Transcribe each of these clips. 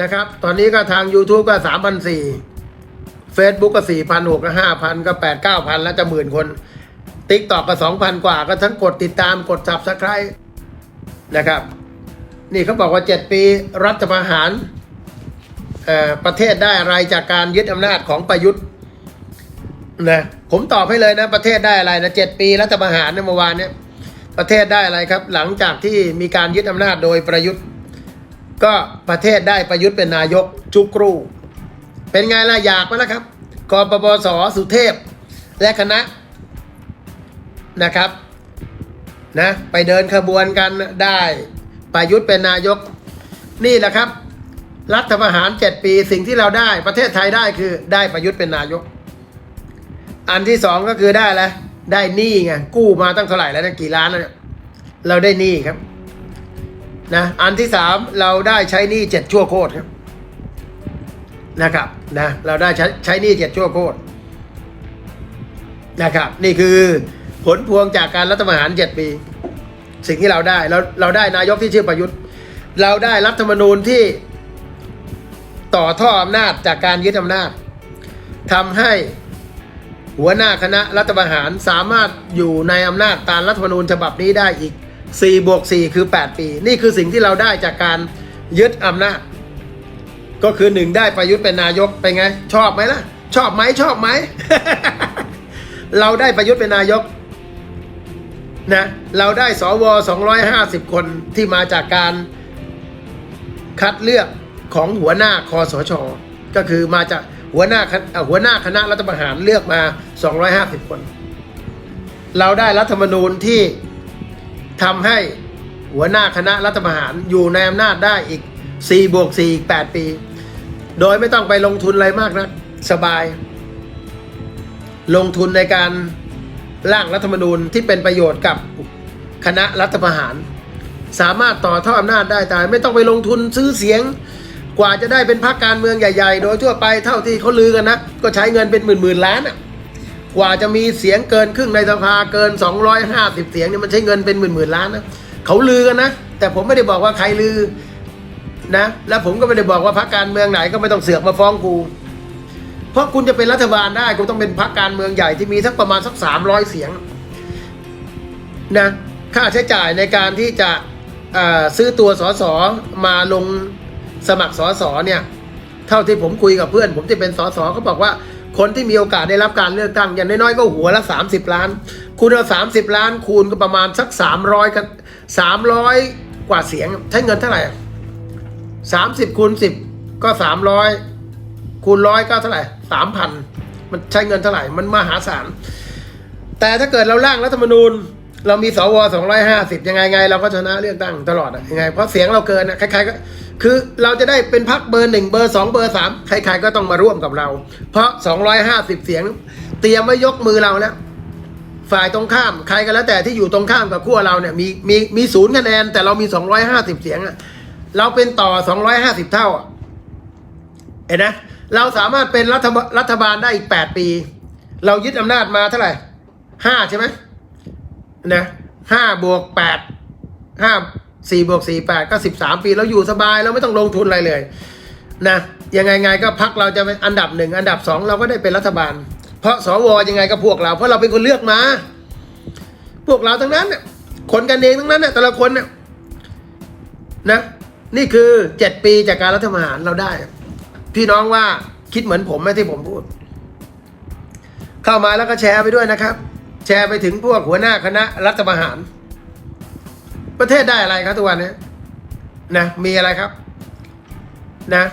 นะครับ ตอนนี้ก็ทาง YouTube ก็สามพันสี่เฟซบุ๊กก็สี่พันหกก็ห้าพันก็แปดเก้าพันแล้วจะหมื่นคนติ๊กตอกก็สองพันกว่าก็ทั้งกดติดตามกด subscribe นะครับ นี่เขาบอกว่าเจ็ดปีรัฐประหารประเทศได้อะไรจากการยึดอำนาจของประยุทธ์นะผมตอบให้เลยนะ ประเทศได้อะไรนะเจ็ดปีรัฐประหารในเมื่อวานเนี้ยประเทศได้อะไรครับ หลังจากที่มีการยึดอำนาจโดยประยุทธ์ ก็ประเทศได้ประยุทธ์เป็นนายกจุกรูเป็นไงล่ะอยากไหมล่ะครับกปปสสุเทพ และคณะนะครับนะไปเดินขบวนกันได้ประยุทธ์เป็นนายก นี่แหละครับ รัฐประหารเจ็ดปีสิ่งที่เราได้ประเทศไทยได้คือได้ประยุทธ์เป็นนายก อันที่สองก็คือได้แล้วได้หนี้ไงกู้มาตั้งเท่าไหร่แล้วนะกี่ล้านแล้วเนี่ยเราได้หนี้ครับ นะอันที่สามเราได้ใช้หนี้เจ็ดชั่วโคตรครับนะครับนะเราได้ใช้ใช้หนี้เจ็ดชั่วโคตรนะครับ นี่คือผลพวงจากการรัฐประหารเจ็ดปี สิ่งที่เราได้เราเราได้นายกที่ชื่อประยุทธ์ เราได้รัฐธรรมนูญที่ต่อท่ออำนาจจากการยึดอำนาจทำให้หัวหน้าคณะรัฐประหารสามารถอยู่ในอำนาจตามรัฐธรรมนูญฉบับนี้ได้อีก 4บวก4คือ 8 ปี นี่คือสิ่งที่เราได้จากการยึดอำนาจก็คือหนึ่งได้ประยุทธ์เป็นนายกเป็นไง ชอบไหมล่ะ ชอบไหมชอบไหม เราได้ประยุทธ์เป็นนายกนะเราได้สว250 คนที่มาจากการคัดเลือกของหัวหน้าคอสช ก็คือมาจากหัวหน้าอ่อหัวหน้าคณะรัฐประหารเลือกมา 250 คน เราได้รัฐธรรมนูญที่ ทำให้หัวหน้าคณะรัฐประหารอยู่ในอำนาจได้อีก 4 บวก 4 อีก 8 ปี โดยไม่ต้องไปลงทุนอะไรมากนะสบาย ลงทุนในการร่างรัฐธรรมนูญที่เป็นประโยชน์กับคณะรัฐประหาร สามารถต่อท่ออำนาจได้แต่ไม่ต้องไปลงทุนซื้อเสียง กว่าจะได้เป็นพรรคการเมืองใหญ่ ๆ โดยทั่วไปเท่าที่เขาลือกันนะก็ใช้เงินเป็นหมื่นๆล้านอะ กว่าจะมีเสียงเกินครึ่งในสภาเกิน 250 เสียงเนี่ยมันใช้เงินเป็นหมื่นๆล้านนะเขาลือกันนะ แต่ผมไม่ได้บอกว่าใครลือนะ แล้วผมก็ไม่ได้บอกว่าพรรคการเมืองไหนก็ไม่ต้องเสือกมาฟ้องกู เพราะคุณจะเป็นรัฐบาลได้คุณต้องเป็นพรรคการเมืองใหญ่ที่มีสักประมาณสัก300 เสียงนะค่าใช้จ่ายในการที่จะซื้อตัวสสมาลงสมัครสสเนี่ย เท่าที่ผมคุยกับเพื่อน ผมที่เป็นสสเขาบอกว่า คนที่มีโอกาสได้รับการเลือกตั้งอย่างน้อยๆก็หัวละ 30 ล้านคุณเอา30ล้าน คูณก็ประมาณสัก300กัน300กว่าเสียงใช้เงินเท่าไหร่อะ30คูณ10ก็300คูณร้อยก็เท่าไหร่3,000มันใช้เงินเท่าไหร่มันมหาศาลแต่ถ้าเกิดเราร่างรัฐธรรมนูญ เรามีสว250ยังไงไง เราก็ชนะเลือกตั้งตลอดอยังไง เพราะเสียงเราเกินอะใครๆก็ คือเราจะได้เป็นพักเบอร์หนึ่งเบอร์สองเบอร์สามใครๆก็ต้องมาร่วมกับเรา เพราะ250เสียง เตรียมไว้ยกมือเราแล้วฝ่ายตรงข้ามใครก็แล้วแต่ที่อยู่ตรงข้ามกับขั้วเราเนี่ยมีมีมีศูนย์คะแนน แต่เรามี250เสียงอะเราเป็นต่อ250เท่าอะเห็นนะเราสามารถเป็นรัฐรัฐบาลได้อีก8ปี เรายึดอำนาจมาเท่าไหร่ห้าใช่ไหมนะห้าบวกแปดห้า สี่บวกสี่แปดก็สิบสามปีเราอยู่สบายเราไม่ต้องลงทุนอะไรเลยนะยังไงไงก็พักเราจะเป็นอันดับหนึ่งอันดับสองเราก็ได้เป็นรัฐบาล เพราะสวยังไงก็พวกเรา เพราะเราเป็นคนเลือกมา พวกเราทั้งนั้นเนี่ยคนกันเองทั้งนั้นเนี่ยแต่ละคนเนี่ยนะ นี่คือเจ็ดปีจากการรัฐประหารเราได้ พี่น้องว่าคิดเหมือนผมไหมที่ผมพูด เข้ามาแล้วก็แชร์ไปด้วยนะครับ แชร์ไปถึงพวกหัวหน้าคณะรัฐประหาร ประเทศได้อะไรครับทุกวันนี้นะมีอะไรครับ นะ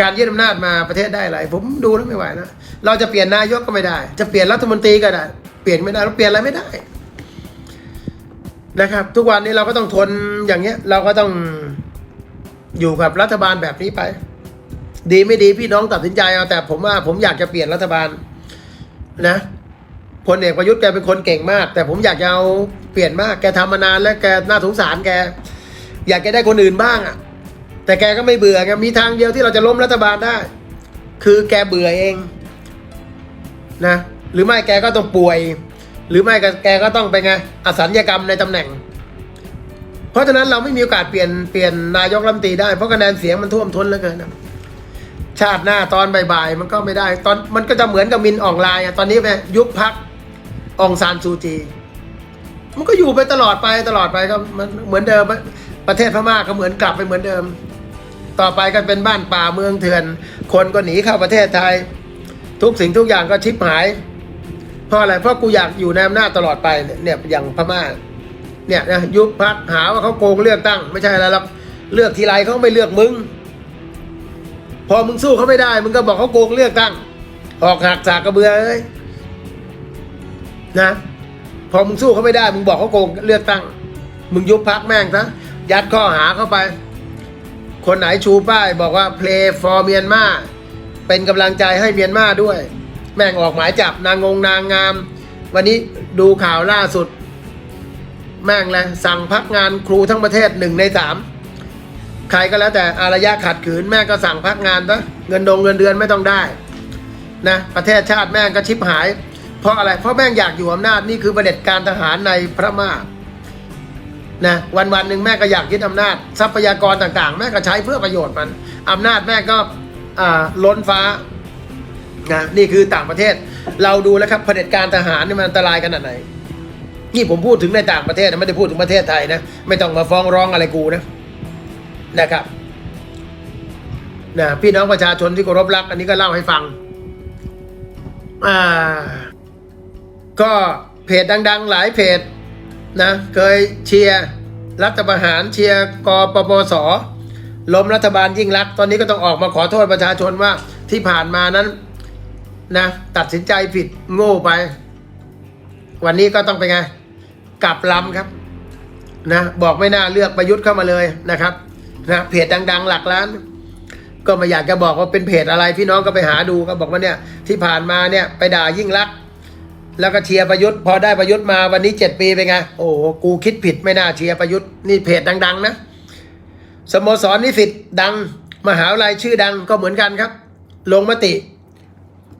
การยึดอำนาจมาประเทศได้อะไร ผมดูแล้วไม่ไหวนะเราจะเปลี่ยนนายกก็ไม่ได้ จะเปลี่ยนรัฐมนตรีก็ได้เปลี่ยนไม่ได้เราเปลี่ยนอะไรไม่ได้ นะครับ ทุกวันนี้เราก็ต้องทนอย่างเงี้ย เราก็ต้องอยู่กับรัฐบาลแบบนี้ไป ดีไม่ดีพี่น้องตัดสินใจเอาแต่ผมว่าผมอยากจะเปลี่ยนรัฐบาล นะ พลเอกประยุทธ์แกเป็นคนเก่งมาก แต่ผมอยากจะเอาเปลี่ยนมากแกทำมานานแล้วแกน่าสงสารแก อยากจะได้คนอื่นบ้างอะ แต่แกก็ไม่เบื่อแกมีทางเดียวที่เราจะล้มรัฐบาลได้ คือแกเบื่อเองนะหรือไม่แกก็ต้องป่วย หรือไม่ก็แกก็ต้องไปไงอสัญญกรรมในตำแหน่ง เพราะฉะนั้นเราไม่มีโอกาสเปลี่ยนเปลี่ยนนายกรัฐมนตรีได้เพราะคะแนนเสียงมันท่วมท้นเหลือเกินนะชาติหน้าตอนบ่ายๆมันก็ไม่ได้ ตอนมันก็จะเหมือนกับมินอองไลน์อะตอนนี้ไปยุบพัก องซานซูจี มันก็อยู่ไปตลอดไปตลอดไปก็มันเหมือนเดิมประเทศพม่าก็เหมือนกลับไปเหมือนเดิม ต่อไปก็เป็นบ้านป่าเมืองเถื่อน คนก็หนีเข้าประเทศไทย ทุกสิ่งทุกอย่างก็ชิบหาย เพราะอะไรเพราะกูอยากอยู่ในอำนาจตลอดไปเนี่ยเนี่ยอย่างพม่า เนี่ยนะยุบพักหาว่าเขาโกงเลือกตั้ง ไม่ใช่อะไรหรอกเลือกทีไรเขาไม่เลือกมึง พอมึงสู้เขาไม่ได้ มึงก็บอกเขาโกงเลือกตั้งออกหักจากกระเบือเอ้ย นะ พอมึงสู้เขาไม่ได้ มึงบอกเขาโกงเลือกตั้ง มึงยุบพักแม่งซะยัดข้อหาเข้าไป คนไหนชูป้ายบอกว่า play for เมียนมาเป็นกำลังใจให้เมียนมาด้วย แม่งออกหมายจับนางงงนางงาม วันนี้ดูข่าวล่าสุด แม่งเลยสั่งพักงานครูทั้งประเทศหนึ่งในสามใครก็แล้วแต่อารยะขัดขืนแม่งก็สั่งพักงานซะเงินดงเงินเดือนไม่ต้องได้นะประเทศชาติแม่งก็ชิบหาย ราะอะไร เพราะแม่งอยากอยู่อำนาจนี่คือประเด็จการทหารในพระม่านะวันวันหนึ่งแม่ก็อยากยึดอำนาจ ทรัพยากรต่างๆ แม่ก็ใช้เพื่อประโยชน์มันอำนาจแม่ก็ล้นฟ้านะนี่คือต่างประเทศ เราดูแล้วครับเผด็จการทหารนี่มันอันตรายขนาดไหน นี่ผมพูดถึงในต่างประเทศนะไม่ได้พูดถึงประเทศไทยนะไม่ต้องมาฟ้องร้องอะไรกูนะนะครับนะพี่น้องประชาชนที่เคารพรัก อันนี้ก็เล่าให้ฟัง อ่า ก็เพจดัง ๆ หลายเพจนะเคยเชียร์รัฐประหารเชียร์กปปสล้มรัฐบาลยิ่งรักษณ์ตอนนี้ก็ต้องออกมาขอโทษประชาชนว่าที่ผ่านมานั้นนะตัดสินใจผิดโง่ไป วันนี้ก็ต้องไปไง กลับลำครับนะบอกไม่น่าเลือกประยุทธ์เข้ามาเลยนะครับนะเพจดัง ๆ หลักล้าน ก็ไม่อยากจะบอกว่าเป็นเพจอะไรพี่น้องก็ไปหาดูก็บอกว่าเนี่ยที่ผ่านมาเนี่ยไปด่ายิ่งรักษณ์ แล้วก็เชียร์ประยุทธ์พอได้ประยุทธ์มาวันนี้เจ็ดปีเป็นไง โอ้โหกูคิดผิดไม่น่าเชียร์ประยุทธ์นี่เพจดัง ๆ นะสโมสรนิสิตดัง มหาวิทยาลัยชื่อดังก็เหมือนกันครับ ลงมติ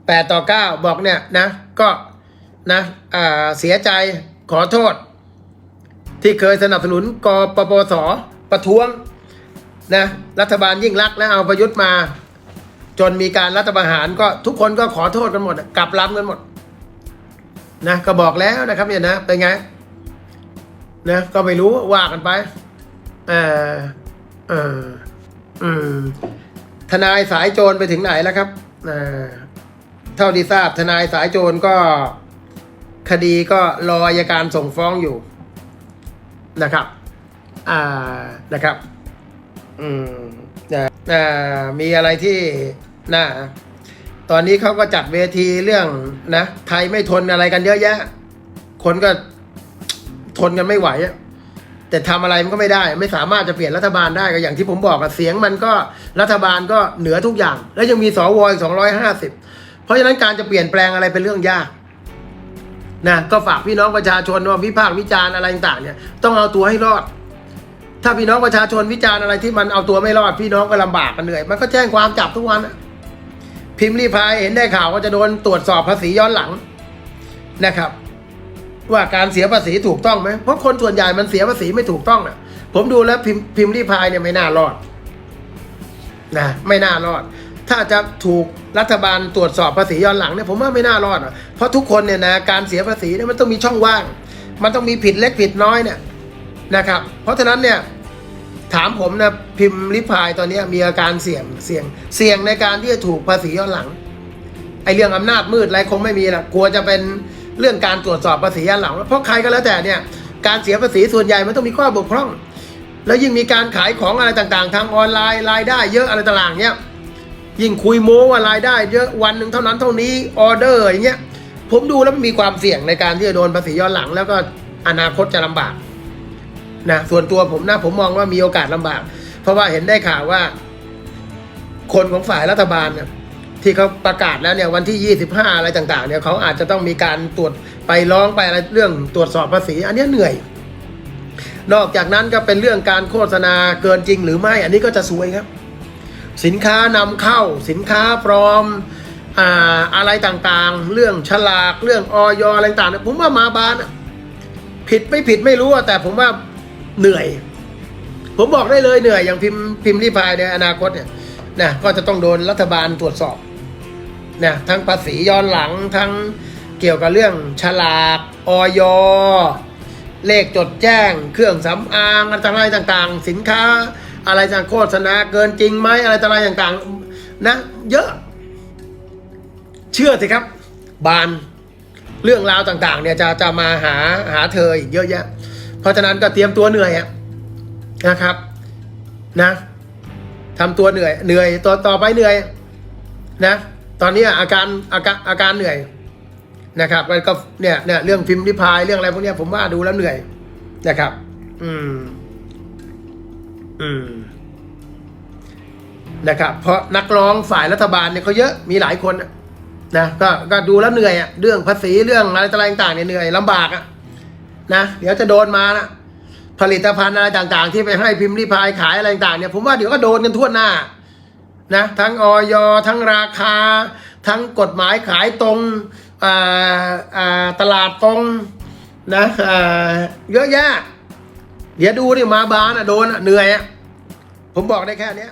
แปดต่อเก้าบอกเนี่ยนะ ก็นะเสียใจขอโทษ ที่เคยสนับสนุนกปปสประท้วงนะรัฐบาลยิ่งรักแล้วเอาประยุทธ์มา จนมีการรัฐประหารก็ทุกคนก็ขอโทษกันหมดกลับลำกันหมด นะก็บอกแล้วนะครับเนี่ยนะเป็นไงนะก็ไม่รู้ว่ากันไปเออเอออืมทนายสายโจรไปถึงไหนแล้วครับเออเท่าที่ทราบทนายสายโจรก็คดีก็รออัยการส่งฟ้องอยู่นะครับ อ่า นะครับ อืมนะอ่ามีอะไรที่น่า ตอนนี้เขาก็จัดเวทีเรื่องนะไทยไม่ทนอะไรกันเยอะแยะ คนก็ทนกันไม่ไหวอะแต่ทำอะไรมันก็ไม่ได้ ไม่สามารถจะเปลี่ยนรัฐบาลได้ก็อย่างที่ผมบอกอะเสียงมันก็รัฐบาลก็เหนือทุกอย่าง แล้วยังมีสวอีกสองร้อยห้าสิบเพราะฉะนั้นการจะเปลี่ยนแปลงอะไรเป็นเรื่องยากนะก็ฝากพี่น้องประชาชนว่าวิพากษ์วิจารณ์อะไรต่างเนี่ยต้องเอาตัวให้รอด ถ้าพี่น้องประชาชนวิจารณ์อะไรที่มันเอาตัวไม่รอด พี่น้องก็ลำบากกันเหนื่อย มันก็แจ้งความจับทุกวันอะ พิมพ์รีพายเห็นได้ข่าวว่าจะโดนตรวจสอบภาษีย้อนหลังนะครับ ว่าการเสียภาษีถูกต้องไหมเพราะคนส่วนใหญ่มันเสียภาษีไม่ถูกต้องอะ ผมดูแล้วพิมพ์พิมพ์รีพายเนี่ยไม่น่ารอดนะไม่น่ารอด ถ้าจะถูกรัฐบาลตรวจสอบภาษีย้อนหลังเนี่ยผมว่าไม่น่ารอดอะเพราะทุกคนเนี่ยนะการเสียภาษีเนี่ยมันต้องมีช่องว่าง มันต้องมีผิดเล็กผิดน้อยเนี่ยนะครับ เพราะฉะนั้นเนี่ย ถามผมนะพิมพ์ริพายตอนนี้มีอาการเสี่ยงเสี่ยงเสี่ยงในการที่จะถูกภาษีย้อนหลังไอเรื่องอำนาจมืดอะไรคงไม่มีละกลัวจะเป็นเรื่องการตรวจสอบภาษีย้อนหลัง เพราะใครก็แล้วแต่เนี่ยการเสียภาษีส่วนใหญ่มันต้องมีข้อบกพร่อง แล้วยิ่งมีการขายของอะไรต่างๆ ทางออนไลน์รายได้ เยอะอะไรต่างๆเนี่ยยิ่งคุยโม้ว่ารายได้ เยอะวันหนึ่งเท่านั้นเท่านี้ออเดอร์อย่างเงี้ยผมดูแล้วมันมีความเสี่ยงในการที่จะโดนภาษีย้อนหลัง แล้วก็อนาคตจะลำบาก นะส่วนตัวผมนะผมมองว่ามีโอกาสลำบาก เพราะว่าเห็นได้ข่าวว่า คนของฝ่ายรัฐบาลเนี่ยที่เขาประกาศแล้วเนี่ยวันที่ 25 อะไรต่าง ๆ เนี่ยเขาอาจจะต้องมีการตรวจไปร้องไปอะไรเรื่องตรวจสอบภาษี อันนี้เหนื่อย นอกจากนั้นก็เป็นเรื่องการโฆษณาเกินจริงหรือไม่ อันนี้ก็จะซวยครับ สินค้านำเข้า สินค้าปลอมอ่าอะไรต่างๆ เรื่องฉลากเรื่องออยอะไรต่างๆผมว่ามาบานผิดไม่ผิดไม่รู้แต่ผมว่า เหนื่อย ผมบอกได้เลยเหนื่อยอย่างพิมพ์พิมพ์รีพายในอนาคตเนี่ยนะก็จะต้องโดนรัฐบาลตรวจสอบนะทั้งภาษีย้อนหลังทั้งเกี่ยวกับเรื่องฉลากออยเลขจดแจ้ง เครื่องสำอางอะไรต่างๆ สินค้า อะไรต่างโฆษณาเกินจริงไหมอะไรต่างๆนะเยอะ เชื่อสิครับ บานเรื่องราวต่างๆ เนี่ยจะจะมาหาหาเธออีกเยอะแยะ ราะฉะนั้นก็เตรียมตัวเหนื่อยนะครับ นะทำตัวเหนื่อย เหนื่อยต่อต่อไปเหนื่อย นะ ตอนนี้อาการอาการอาการเหนื่อยนะครับแล้วก็เนี่ยเนี่ยเรื่องพิมพ์ริพายเรื่องอะไรพวกนี้ผมว่าดูแล้วเหนื่อยนะครับ อืม อืมนะครับ เพราะนักร้องฝ่ายรัฐบาลเนี่ยเขาเยอะมีหลายคนนะก็ก็ดูแล้วเหนื่อยอะเรื่องภาษีเรื่องอะไรต่างๆเนี่ยเหนื่อยลำบากอะ นะเดี๋ยวจะโดนมานะผลิตภัณฑ์อะไรต่างๆ ที่ไปให้พิมพ์ริพายขายอะไรต่างๆเนี่ยผมว่าเดี๋ยวก็โดนกันทั่วหน้านะทั้งออยทั้งราคา ทั้งกฎหมายขายตรงตลาดตรงนะเยอะแยะ เดี๋ยวดูดิมาบานอะโดนอะเหนื่อยอะผมบอกได้แค่นี้